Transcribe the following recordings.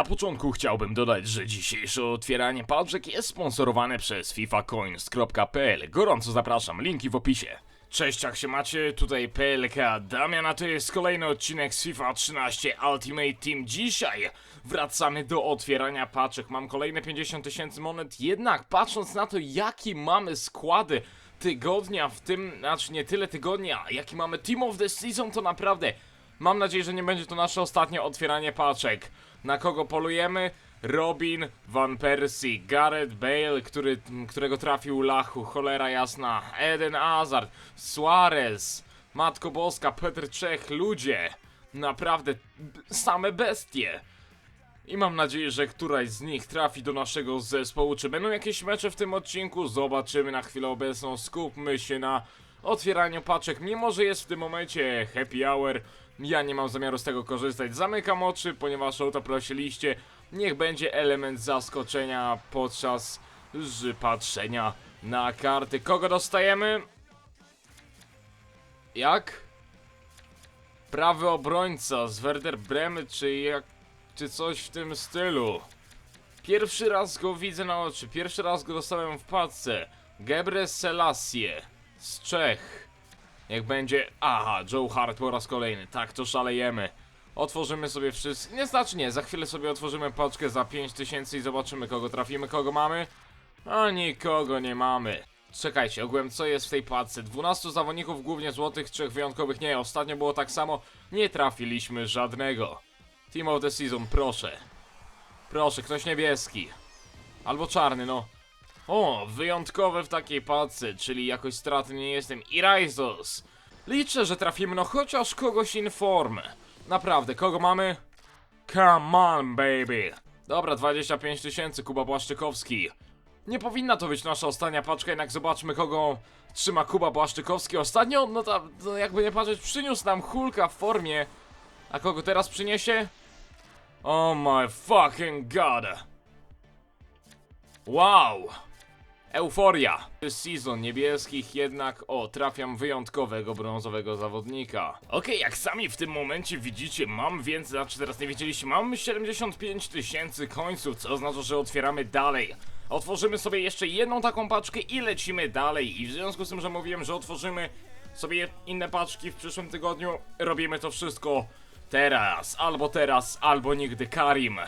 Na początku chciałbym dodać, że dzisiejsze otwieranie paczek jest sponsorowane przez fifacoins.pl. Gorąco zapraszam, linki w opisie. Cześć, jak się macie? Tutaj PLK Damian, a to jest kolejny odcinek z FIFA 13 Ultimate Team. Dzisiaj wracamy do otwierania paczek. Mam kolejne 50 tysięcy monet, jednak patrząc na to, jaki mamy składy tygodnia w tym, znaczy nie tyle tygodnia, jaki mamy Team of the Season, to naprawdę Mam nadzieję, że nie będzie to nasze ostatnie otwieranie paczek. Na kogo polujemy? Robin, Van Persie, Gareth Bale, który, którego trafił Lachu, cholera jasna, Eden Hazard, Suarez, Matko Boska, Petr Czech, ludzie. Naprawdę same bestie. I mam nadzieję, że któraś z nich trafi do naszego zespołu. Czy będą jakieś mecze w tym odcinku? Zobaczymy na chwilę obecną. Skupmy się na otwieraniu paczek. Mimo, że jest w tym momencie happy hour, ja nie mam zamiaru z tego korzystać. Zamykam oczy, ponieważ o to prosiliście. Niech będzie element zaskoczenia podczas patrzenia na karty. Kogo dostajemy? Jak? Prawy obrońca z Werder Bremy, czy jak czy coś w tym stylu. Pierwszy raz go widzę na oczy, pierwszy raz go dostałem w paczce. Gebre Selassie z Czech. Jak będzie. Aha, Joe Hart po raz kolejny. Tak, to szalejemy. Otworzymy sobie wszystko. Nie znaczy nie, za chwilę sobie otworzymy paczkę za 5000 i zobaczymy kogo trafimy, kogo mamy. A nikogo nie mamy. Czekajcie, ogółem co jest w tej paczce? 12 zawodników, głównie złotych, trzech wyjątkowych. Nie, ostatnio było tak samo. Nie trafiliśmy żadnego. Team of the Season, proszę. Proszę, ktoś niebieski. Albo czarny, no. O, wyjątkowe w takiej paczce, czyli jakoś straty nie jestem. I Raisos. Liczę, że trafimy no chociaż kogoś informę. Naprawdę, kogo mamy? Come on, baby. Dobra, 25 tysięcy, Kuba Błaszczykowski. Nie powinna to być nasza ostatnia paczka, jednak zobaczmy kogo trzyma Kuba Błaszczykowski. Ostatnio, no to, to jakby nie patrzeć, przyniósł nam Hulka w formie. A kogo teraz przyniesie? Oh my fucking god. Wow. Euforia. Season niebieskich jednak, o, trafiam wyjątkowego brązowego zawodnika. Okej, jak sami w tym momencie widzicie, mam więcej, znaczy teraz nie wiedzieliście, mam 75 tysięcy końców, co oznacza, że otwieramy dalej. Otworzymy sobie jeszcze jedną taką paczkę i lecimy dalej. I w związku z tym, że mówiłem, że otworzymy sobie inne paczki w przyszłym tygodniu, robimy to wszystko teraz, albo teraz, albo nigdy, Karim.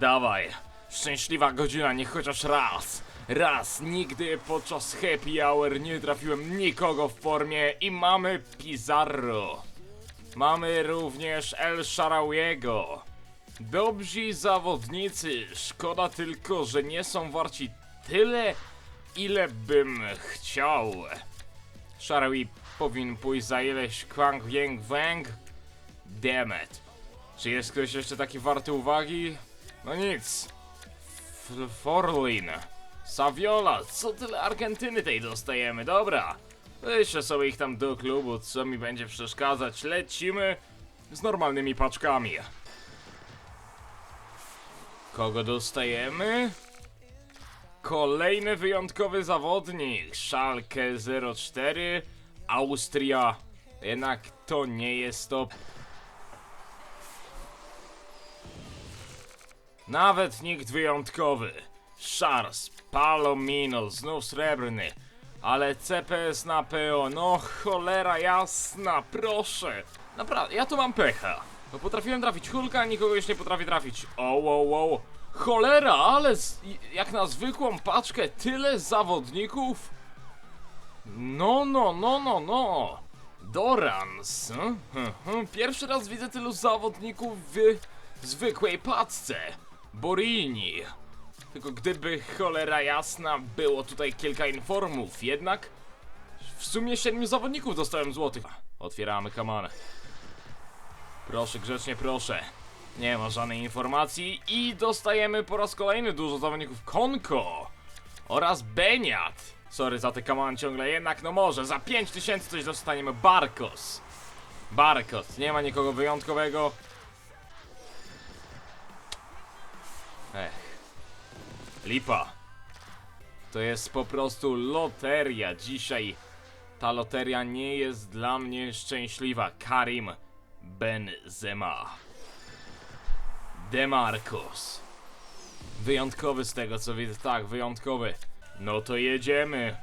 Dawaj, szczęśliwa godzina, niech chociaż raz, raz, nigdy podczas happy hour nie trafiłem nikogo w formie i mamy Pizarro. Mamy również El Sharawiego. Dobrzy zawodnicy, szkoda tylko, że nie są warci tyle, ile bym chciał. Sharawi powinien pójść za ileś kwang wieng węg. Demet. Czy jest ktoś jeszcze taki warty uwagi? No nic. F Forlin. Saviola. Co tyle Argentyny tej dostajemy? Dobra. Wyślę sobie ich tam do klubu, co mi będzie przeszkadzać. Lecimy z normalnymi paczkami. Kogo dostajemy? Kolejny wyjątkowy zawodnik. Schalke 04. Austria. Jednak to nie jest to Nawet nikt wyjątkowy. Szars, Palomino, znów srebrny. Ale CPS na PO, no cholera jasna, proszę. Naprawdę, ja tu mam pecha. Bo potrafiłem trafić Hulka, nikogo już nie potrafię trafić. O, o, o. Cholera, ale z, jak na zwykłą paczkę tyle zawodników? No, no, no, no, no. Dorans. hm, hm, hm. Pierwszy raz widzę tylu zawodników w zwykłej paczce. Borini. Tylko gdyby cholera jasna było tutaj kilka informów, jednak w sumie siedmiu zawodników dostałem złotych. Otwieramy kamanę. Proszę, grzecznie proszę. Nie ma żadnej informacji i dostajemy po raz kolejny dużo zawodników Konko oraz Beniat. Sorry za te kaman ciągle, jednak no może za 5000 coś dostaniemy Barkos. Barkos, nie ma nikogo wyjątkowego. Ech. Lipa. To jest po prostu loteria. Dzisiaj ta loteria nie jest dla mnie szczęśliwa. Karim Benzema. Demarcus. Wyjątkowy z tego co widzę, tak, wyjątkowy. No to jedziemy.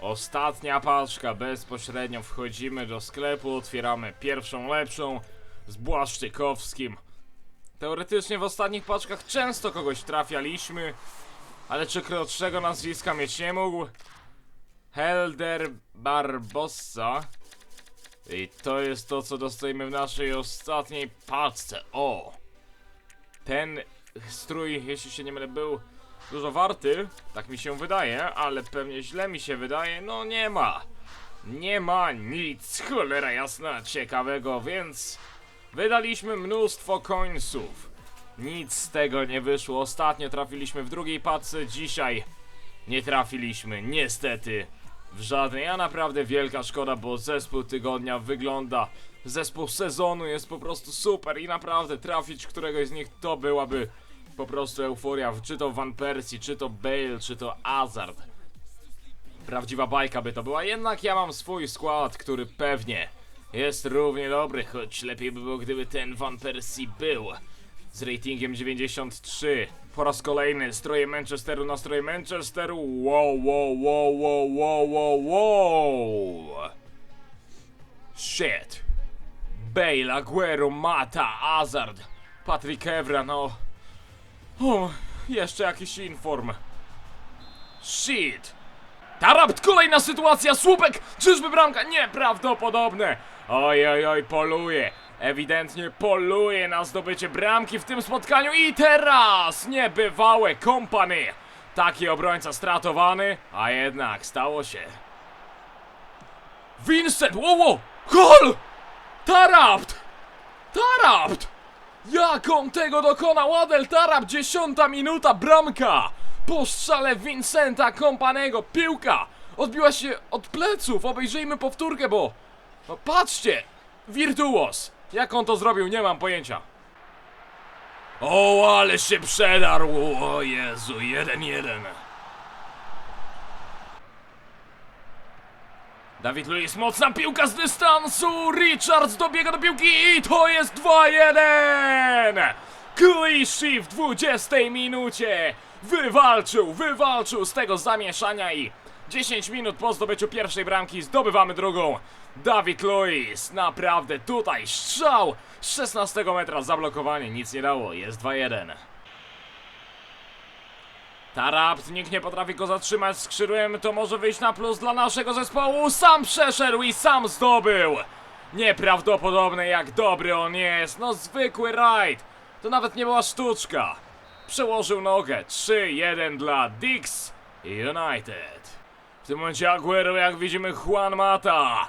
Ostatnia paczka, bezpośrednio wchodzimy do sklepu, otwieramy pierwszą lepszą z Błaszczykowskim. Teoretycznie w ostatnich paczkach często kogoś trafialiśmy, ale czy krótszego nazwiska mieć nie mógł? Helder Barbossa. I to jest to, co dostajemy w naszej ostatniej paczce. O! Ten strój, jeśli się nie mylę, był dużo warty, tak mi się wydaje, ale pewnie źle mi się wydaje, no nie ma. Nie ma nic, cholera jasna, ciekawego, więc wydaliśmy mnóstwo końców. Nic z tego nie wyszło. Ostatnio trafiliśmy w drugiej paczce, dzisiaj nie trafiliśmy, niestety, w żadnej. A naprawdę wielka szkoda, bo zespół tygodnia wygląda, zespół sezonu jest po prostu super i naprawdę trafić któregoś z nich to byłaby po prostu euforia. Czy to Van Persie, czy to Bale, czy to Hazard. Prawdziwa bajka by to była, jednak ja mam swój skład, który pewnie jest równie dobry, choć lepiej by było, gdyby ten Van Persie był. Z ratingiem 93. Po raz kolejny stroje Manchesteru na stroje Manchesteru. Wow, wow, wow, wow, wow, wow, wow. Shit. Bale, Aguero, Mata, Hazard, Patrick Evra, no. O, jeszcze jakiś inform. Shit. Tarapt, kolejna sytuacja, słupek, czyżby bramka? Nieprawdopodobne. Oj, oj, oj, poluje. Ewidentnie poluje na zdobycie bramki w tym spotkaniu i teraz niebywałe kompany. Taki obrońca stratowany, a jednak stało się. Vincent, wow, wow, gol! Tarapt! Tarapt! Jak on tego dokonał? Adel Tarap, dziesiąta minuta, bramka! Po strzale Vincenta Kompanego, piłka! Odbiła się od pleców, obejrzyjmy powtórkę, bo... No patrzcie! Wirtuos! Jak on to zrobił, nie mam pojęcia. O, ale się przedarł! O Jezu, jeden jeden. Dawid Luiz, mocna piłka z dystansu! Richards dobiega do piłki i to jest 2-1! Clichy w 20 minucie wywalczył, wywalczył z tego zamieszania i 10 minut po zdobyciu pierwszej bramki zdobywamy drugą. Dawid Luiz, naprawdę tutaj strzał! Z 16 metra zablokowanie, nic nie dało, jest 2-1. Tarapt, nikt nie potrafi go zatrzymać skrzydłem, to może wyjść na plus dla naszego zespołu. Sam przeszedł i sam zdobył. Nieprawdopodobne jak dobry on jest, no zwykły rajd. To nawet nie była sztuczka. Przełożył nogę, 3-1 dla Dix United. W tym momencie Aguero, jak widzimy, Juan Mata.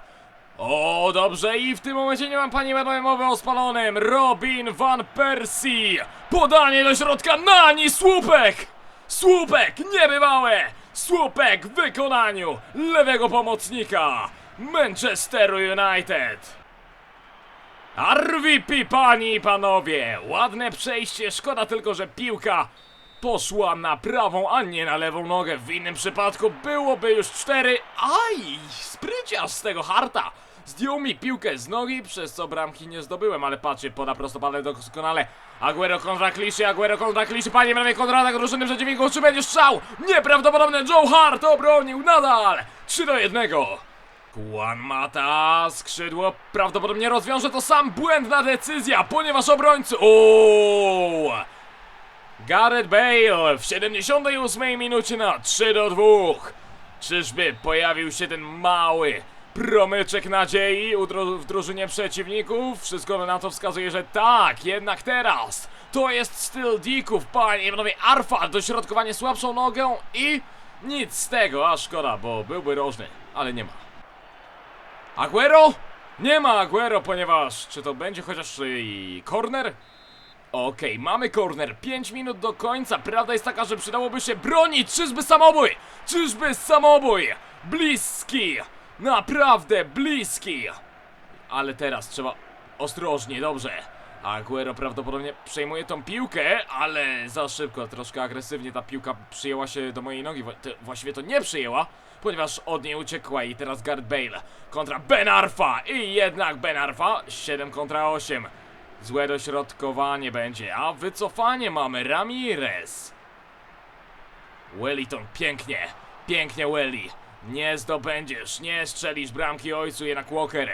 O, dobrze, i w tym momencie nie mam pani Manowej mowy o spalonym. Robin Van Persie. Podanie do środka, Nani, słupek! Słupek, niebywałe! Słupek w wykonaniu lewego pomocnika Manchesteru United. RVP, panie i panowie! Ładne przejście, szkoda tylko, że piłka poszła na prawą, a nie na lewą nogę. W innym przypadku byłoby już cztery. Aj! Spryciarz z tego harta! Zdjął mi piłkę z nogi, przez co bramki nie zdobyłem, ale patrzcie, poda prostopadle doskonale. Aguero kontra Kliszy, Aguero kontra Kliszy, panie prawie kontratak drużyny przeciwników, czy będzie strzał? Nieprawdopodobne, Joe Hart obronił nadal! 3 do 1. Juan Mata, skrzydło prawdopodobnie rozwiąże to sam błędna decyzja, ponieważ obrońcy... Ooo! Gareth Bale w 78 minucie na 3 do 2. Czyżby pojawił się ten mały promyczek nadziei w drużynie przeciwników? Wszystko na to wskazuje, że tak, jednak teraz to jest styl Dików, panie i panowie, Arfa, dośrodkowanie słabszą nogą i nic z tego, a szkoda, bo byłby rożny, ale nie ma. Aguero? Nie ma Aguero, ponieważ czy to będzie chociaż i corner? Okej, mamy corner, 5 minut do końca. Prawda jest taka, że przydałoby się bronić. Czyżby samobój? Czyżby samobój? Bliski! Naprawdę bliski! Ale teraz trzeba ostrożnie, dobrze. Aguero prawdopodobnie przejmuje tą piłkę, ale za szybko, troszkę agresywnie ta piłka przyjęła się do mojej nogi. Właściwie to nie przyjęła, ponieważ od niej uciekła i teraz Gareth Bale kontra Ben Arfa i jednak Ben Arfa 7 kontra 8. Złe dośrodkowanie będzie, a wycofanie mamy Ramirez. Wellington, pięknie, pięknie Welly. Nie zdobędziesz, nie strzelisz bramki ojcu, jednak Walker.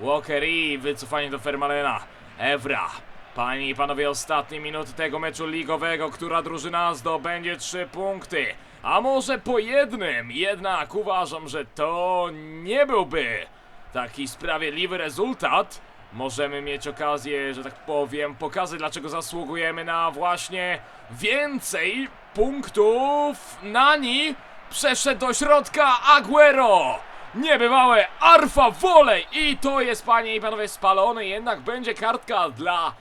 Walker i wycofanie do Fermalena. Evra. Panie i panowie, ostatnie minuty tego meczu ligowego, która drużyna zdobędzie trzy punkty. A może po jednym, jednak uważam, że to nie byłby taki sprawiedliwy rezultat. Możemy mieć okazję, że tak powiem, pokazać dlaczego zasługujemy na właśnie więcej punktów. Nani przeszedł do środka Aguero! Niebywałe Arfa Wolej! I to jest, panie i panowie, spalone. Jednak będzie kartka dla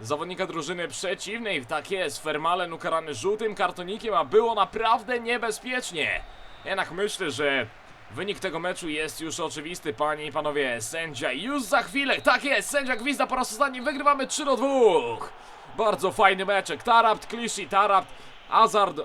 zawodnika drużyny przeciwnej. Tak jest, Fermalen ukarany żółtym kartonikiem, a było naprawdę niebezpiecznie. Jednak myślę, że wynik tego meczu jest już oczywisty, panie i panowie. Sędzia już za chwilę, tak jest, sędzia gwizda po raz ostatni, wygrywamy 3 do 2. Bardzo fajny meczek, Tarapt, Kliszy, Tarapt, Hazard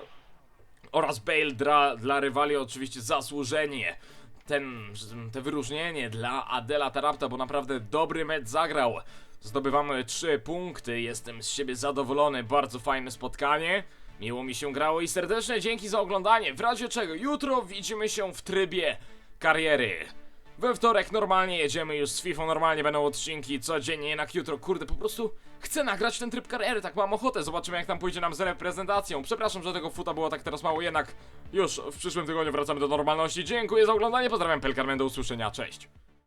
oraz Bale dla, dla rywali oczywiście zasłużenie. Ten, te wyróżnienie dla Adela Tarapta, bo naprawdę dobry mecz zagrał. Zdobywamy 3 punkty, jestem z siebie zadowolony, bardzo fajne spotkanie. Miło mi się grało i serdeczne dzięki za oglądanie. W razie czego jutro widzimy się w trybie kariery. We wtorek normalnie jedziemy już z FIFA, normalnie będą odcinki codziennie, jednak jutro, kurde, po prostu chcę nagrać ten tryb kariery, tak mam ochotę, zobaczymy jak tam pójdzie nam z reprezentacją. Przepraszam, że tego futa było tak teraz mało, jednak już w przyszłym tygodniu wracamy do normalności. Dziękuję za oglądanie, pozdrawiam Pelkarmen, do usłyszenia, cześć.